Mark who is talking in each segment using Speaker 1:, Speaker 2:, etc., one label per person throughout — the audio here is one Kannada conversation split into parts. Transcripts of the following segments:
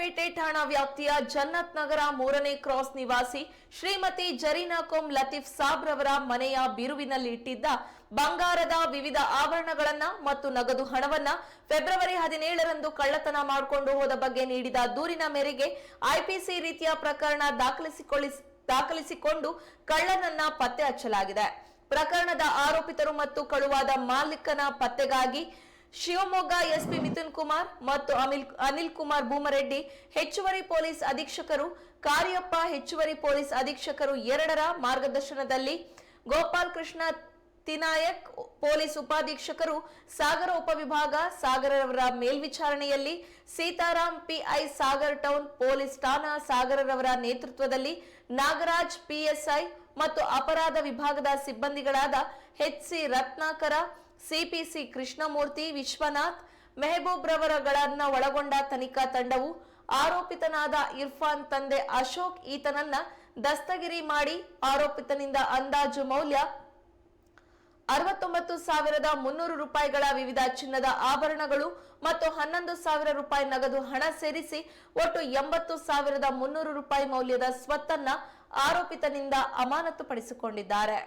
Speaker 1: ಸಾಗರಪೇಟೆ ಠಾಣಾ ವ್ಯಾಪ್ತಿಯ ಜನ್ನತ್ ನಗರ ಮೂರನೇ ಕ್ರಾಸ್ ನಿವಾಸಿ ಶ್ರೀಮತಿ ಜರೀನಾ ಕೊಂ ಲತೀಫ್ ಸಾಬ್ ರವರ ಮನೆಯ ಬಿರುವಿನಲ್ಲಿ ಇಟ್ಟಿದ್ದ ಬಂಗಾರದ ವಿವಿಧ ಆಭರಣಗಳನ್ನ ಮತ್ತು ನಗದು ಹಣವನ್ನ ಫೆಬ್ರವರಿ ಹದಿನೇಳರಂದು ಕಳ್ಳತನ ಮಾಡಿಕೊಂಡು ಹೋದ ಬಗ್ಗೆ ನೀಡಿದ ದೂರಿನ ಮೇರೆಗೆ ಐಪಿಸಿ ರೀತಿಯ ಪ್ರಕರಣ ದಾಖಲಿಸಿಕೊಳ್ಳಿ ದಾಖಲಿಸಿಕೊಂಡು ಕಳ್ಳನನ್ನ ಪತ್ತೆ ಹಚ್ಚಲಾಗಿದೆ. ಪ್ರಕರಣದ ಆರೋಪಿತರು ಮತ್ತು ಕಳುವಾದ ಮಾಲೀಕನ ಪತ್ತೆಗಾಗಿ ಶಿವಮೊಗ್ಗ ಎಸ್ಪಿ ಮಿಥುನ್ ಕುಮಾರ್ ಮತ್ತು ಅಮಿಲ್ ಅನಿಲ್ ಕುಮಾರ್ ಭೂಮರೆಡ್ಡಿ, ಹೆಚ್ಚುವರಿ ಪೊಲೀಸ್ ಅಧೀಕ್ಷಕರು, ಕಾರ್ಯಪ್ಪ ಹೆಚ್ಚುವರಿ ಪೊಲೀಸ್ ಅಧೀಕ್ಷಕರು ಎರಡರ ಮಾರ್ಗದರ್ಶನದಲ್ಲಿ ಗೋಪಾಲ್ ಕೃಷ್ಣ ತಿನಾಯಕ್ ಪೊಲೀಸ್ ಉಪಾಧೀಕ್ಷಕರು, ಸಾಗರ ಉಪವಿಭಾಗ, ಸಾಗರರವರ ಮೇಲ್ವಿಚಾರಣೆಯಲ್ಲಿ Sitaram PI Sagar town police ಠಾಣಾ ಸಾಗರರವರ ನೇತೃತ್ವದಲ್ಲಿ ನಾಗರಾಜ್ ಪಿಎಸ್ಐ ಮತ್ತು ಅಪರಾಧ ವಿಭಾಗದ ಸಿಬ್ಬಂದಿಗಳಾದ H HC Ratnakara CPC Krishnamurthy Vishwanath Mehboob ರವರಗಳನ್ನ ಒಳಗೊಂಡ ತನಿಖಾ ತಂಡವು ಆರೋಪಿತನಾದ ಇರ್ಫಾನ್ ತಂದೆ ಅಶೋಕ್ ಈತನನ್ನ ದಸ್ತಗಿರಿ ಮಾಡಿ ಆರೋಪಿತನಿಂದ ಅಂದಾಜು ಮೌಲ್ಯ ಅರವತ್ತೊಂಬತ್ತು ಸಾವಿರದ ಮುನ್ನೂರು ರೂಪಾಯಿಗಳ ವಿವಿಧ ಚಿನ್ನದ ಆಭರಣಗಳು ಮತ್ತು ಹನ್ನೊಂದು ಸಾವಿರ ರೂಪಾಯಿ ನಗದು ಹಣ ಸೇರಿಸಿ ಒಟ್ಟು ಎಂಬತ್ತು ಸಾವಿರದ ಮುನ್ನೂರು ರೂಪಾಯಿ ಮೌಲ್ಯದ ಸ್ವತ್ತನ್ನ ಆರೋಪಿತನಿಂದ ಅಮಾನತುಪಡಿಸಿಕೊಂಡಿದ್ದಾರೆ.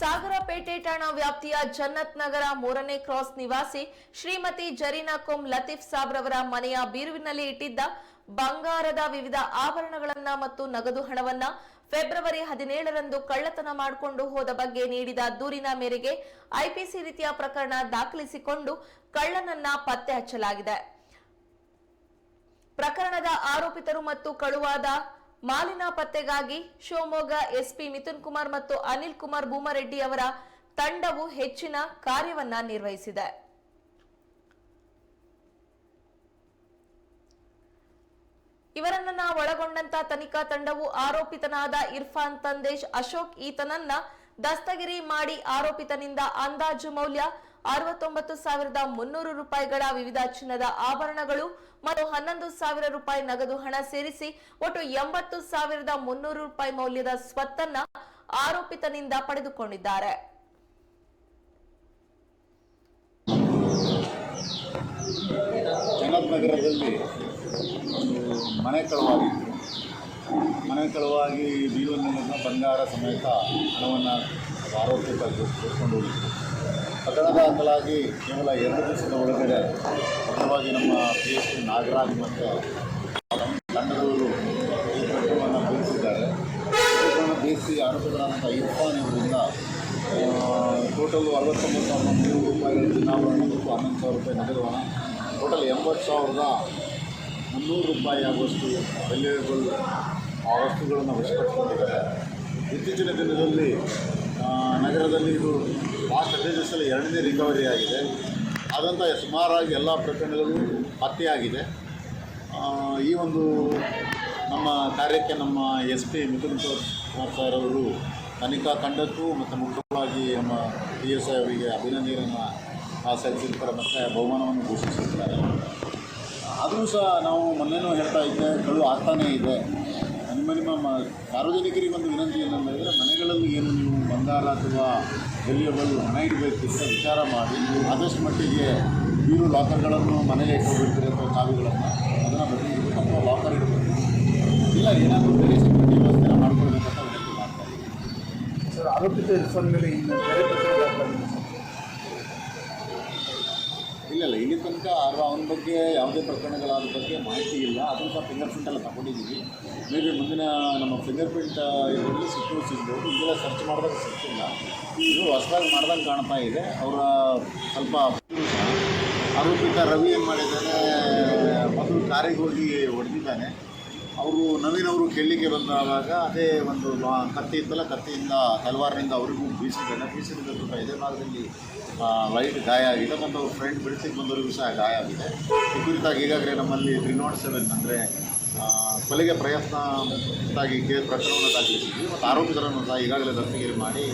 Speaker 1: ಸಾಗರಪೇಟೆ ಠಾಣಾ ವ್ಯಾಪ್ತಿಯ ಜನ್ನತ್ ನಗರ ಮೂರನೇ ಕ್ರಾಸ್ ನಿವಾಸಿ ಶ್ರೀಮತಿ ಜರೀನಾ ಕುಂ ಲತೀಫ್ ಸಾಬ್ ರವರ ಮನೆಯ ಬೀರುವಿನಲ್ಲಿ ಇಟ್ಟಿದ್ದ ಬಂಗಾರದ ವಿವಿಧ ಆಭರಣಗಳನ್ನ ಮತ್ತು ನಗದು ಹಣವನ್ನ ಫೆಬ್ರವರಿ ಹದಿನೇಳರಂದು ಕಳ್ಳತನ ಮಾಡಿಕೊಂಡು ಹೋದ ಬಗ್ಗೆ ನೀಡಿದ ದೂರಿನ ಮೇರೆಗೆ ಐಪಿಸಿ ರೀತಿಯ ಪ್ರಕರಣ ದಾಖಲಿಸಿಕೊಂಡು ಕಳ್ಳನನ್ನ ಪತ್ತೆ ಹಚ್ಚಲಾಗಿದೆ. ಪ್ರಕರಣದ ಆರೋಪಿತರು ಮತ್ತು ಕಳುವಾದ ಮಾಲಿನ ಪತ್ತೆಗಾಗಿ ಶಿವಮೊಗ್ಗ ಎಸ್ಪಿ ಮಿಥುನ್ ಕುಮಾರ್ ಮತ್ತು ಅನಿಲ್ ಕುಮಾರ್ ಭೂಮರೆಡ್ಡಿ ಅವರ ತಂಡವು ಹೆಚ್ಚಿನ ಕಾರ್ಯವನ್ನ ನಿರ್ವಹಿಸಿದೆ. ಇವರನ್ನ ಒಳಗೊಂಡಂತ ತನಿಖಾ ತಂಡವು ಆರೋಪಿತನಾದ ಇರ್ಫಾನ್ ತಂದೇಶ್ ಅಶೋಕ್ ಈತನನ್ನ ದಸ್ತಗಿರಿ ಮಾಡಿ ಆರೋಪಿತನಿಂದ ಅಂದಾಜು ಮೌಲ್ಯ ಅರವತ್ತೊಂಬತ್ತು ಸಾವಿರದ ಮುನ್ನೂರು ರೂಪಾಯಿಗಳ ವಿವಿಧ ಚಿನ್ನದ ಆಭರಣಗಳು ಮತ್ತು ಹನ್ನೊಂದು ಸಾವಿರ ರೂಪಾಯಿ ನಗದು ಹಣ ಸೇರಿಸಿ ಒಟ್ಟು ಎಂಬತ್ತು ಸಾವಿರದ ಮುನ್ನೂರು ರೂಪಾಯಿ ಮೌಲ್ಯದ ಸ್ವತ್ತನ್ನ ಆರೋಪಿತನಿಂದ ಪಡೆದುಕೊಂಡಿದ್ದಾರೆ.
Speaker 2: ಮನೆ ಬಂಗಾರ ಸಮೇತ ಹಣವನ್ನು ಆರೋಪಿತ ಪ್ರಕರಣ ಕೇವಲ ಎರಡು ದಿವಸದ ಒಳಗಡೆ ಮುಖ್ಯವಾಗಿ ನಮ್ಮ ಪಿ ಎಸ್ ಪಿ ನಾಗರಾಜ್ ಮತ್ತು ತಂಡದವರು ಈ ಪ್ರಕರಣವನ್ನು ಬೇಯಿಸಿದ್ದಾರೆ ಪ್ರಕರಣ ಬೇಯಿಸಿ ಆರೋಪಿತರಾದಂಥ ಇರ್ಫಾನ್ ಇವರಿಂದ ಟೋಟಲ್ ಅರವತ್ತೊಂಬತ್ತು ಸಾವಿರದ ನೂರು ರೂಪಾಯಿ ಚುನಾವಣೆ ಮತ್ತು ಹನ್ನೊಂದು ಸಾವಿರ ರೂಪಾಯಿ ನಗದು ಹಣ. ಟೋಟಲ್ ಎಂಬತ್ತು ಸಾವಿರದ ಮುನ್ನೂರು ರೂಪಾಯಿ ಆಗುವಷ್ಟು ವ್ಯಾಲ್ಯೂಯಬಲ್ ಆ ವಸ್ತುಗಳನ್ನು ವಶಪಡಿಸಿಕೊಂಡಿದ್ದಾರೆ. ಇತ್ತೀಚಿನ ದಿನದಲ್ಲಿ ನಗರದಲ್ಲಿ ಇದು ಲಾಸ್ಟ್ ಹದಿನೈದು ಎರಡನೇ ರಿಕವರಿ ಆಗಿದೆ. ಆದಂಥ ಸುಮಾರಾಗಿ ಎಲ್ಲ ಪ್ರಕರಣಗಳು ಪತ್ತೆಯಾಗಿದೆ. ಈ ಒಂದು ನಮ್ಮ ಕಾರ್ಯಕ್ಕೆ ನಮ್ಮ S P Mithun Kumar sir ಅವರು ತನಿಖಾ ತಂಡಕ್ಕೂ ಮತ್ತು ಮುಖ್ಯವಾಗಿ ನಮ್ಮ ಪಿ ಎಸ್ ಐ ಅವರಿಗೆ ಅಭಿನಂದನೆಯನ್ನು ಸಲ್ಲಿಸಿರ್ತಾರೆ ಮತ್ತು ಬಹುಮಾನವನ್ನು ಘೋಷಿಸಿರ್ತಾರೆ ಆದರೂ ಸಹ ನಾವು ಮೊನ್ನೆನೂ ಹೇಳ್ತಾ ಇದ್ದೆ ಕಳು ಆಗ್ತಾನೇ ಇದೆ. ನಿಮ್ಮ ಸಾರ್ವಜನಿಕರಿಗೆ ಒಂದು ವಿನಂತಿ ಏನಂದರೆ ಮನೆಗಳಲ್ಲಿ ಏನು ನೀವು ಬಂಗಾರ ಅಥವಾ ವೆಲ್ಯೂಬಲ್ ಹಣ ಅಂತ ವಿಚಾರ ಮಾಡಿ, ಆದಷ್ಟು ಮಟ್ಟಿಗೆ ಬೀರು ಲಾಕರ್ಗಳನ್ನು ಮನೆಗೆ ಇಟ್ಕೊಳ್ಬೇಕಿದ್ರೆ ಅಥವಾ ಚಾವಿಗಳನ್ನು, ಅದನ್ನು ಬದಲಿಡಬೇಕು ಅಥವಾ ಲಾಕರ್ ಇಡಬೇಕು ಇಲ್ಲ, ಏನಾದರೂ ಬೇರೆ ಸೆಕ್ಯೂರಿಟಿ ವ್ಯವಸ್ಥೆ ಮಾಡ್ಕೊಳ್ಬೇಕಂತ ವಿನಂತಿ
Speaker 3: ಸರ್, ಆರೋಪಿತ ಇರ್ಫಾನ್ ಮೇಲೆ ಇನ್ನು ಬೇರೆ ಪ್ರಕರಣ ಸರ್.
Speaker 2: ಇಲ್ಲ ಇಲ್ಲ ಇಲ್ಲಿ ತನಕ ಅವನ ಬಗ್ಗೆ ಯಾವುದೇ ಪ್ರಕರಣಗಳಾದ ಬಗ್ಗೆ ಮಾಹಿತಿ ಇಲ್ಲ. ಅದನ್ನು ಸಹ ಫಿಂಗರ್ ಪ್ರಿಂಟ್ ಎಲ್ಲ ತಗೊಂಡಿದ್ದೀವಿ ಮೇ ಬಿ ಮುಂದಿನ ನಮ್ಮ ಫಿಂಗರ್ ಪ್ರಿಂಟ್ ಇದರಲ್ಲಿ ಸಿಕ್ಕೂ ಸಿಗ್ಬೋದು. ಇದೆಲ್ಲ ಸರ್ಚ್ ಮಾಡಿದಾಗ ಸಿಕ್ಕಿಲ್ಲ ಇದು ಹೊಸದಾಗಿ ಮಾಡ್ದಂಗೆ ಕಾಣ್ತಾ ಇದೆ. ಅವರ ಸ್ವಲ್ಪ ಆರೋಪಿತ ರವಿ ಏನು ಮಾಡಿದ್ದಾನೆ, ಮೊದಲು ಕಾರಿಗೆ ಹೋಗಿ ಹೊಡೆದಿದ್ದಾನೆ. ಅವರು ನವೀನ್ ಅವರು ಕೇಳಲಿಕ್ಕೆ ಬಂದಾಗ ಅದೇ ಒಂದು ಲಾ- ಕತ್ತಿ ಇತ್ತಲ್ಲ ಕತ್ತಿಯಿಂದ ತಲವಾರಿನಿಂದ ಅವರಿಗೂ ಬೀಸಿದ್ದಾನೆ ಬೀಸಿದ ಸ್ವಲ್ಪ ಎದೆ ಭಾಗದಲ್ಲಿ ಲೈಟ್ ಗಾಯ ಆಗಿದೆ ಮತ್ತು ಅವ್ರ ಫ್ರೆಂಡ್ ಬಿಡಿಸಿಗೆ ಬಂದವರಿಗೂ ಸಹ ಗಾಯ ಆಗಿದೆ. ಈ ಕುರಿತಾಗಿ ಈಗಾಗಲೇ ನಮ್ಮಲ್ಲಿ ತ್ರೀ ನಾಟ್ ಸೆವೆನ್ ಅಂದರೆ ಕೊಲೆಗೆ ಪ್ರಯತ್ನ ಕೇಸ್ ಪ್ರಕರಣವನ್ನು ದಾಖಲಿಸಿದ್ವಿ ಮತ್ತು ಆರೋಪಿತರನ್ನು ಸಹ ಈಗಾಗಲೇ ದತ್ತಿಗಿರಿ ಮಾಡಿ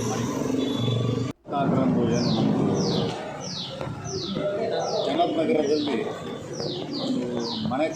Speaker 2: ಕಾರಣದ್ದು ಏನು ಜನತ್ ನಗರದಲ್ಲಿ ಒಂದು ಮನೆ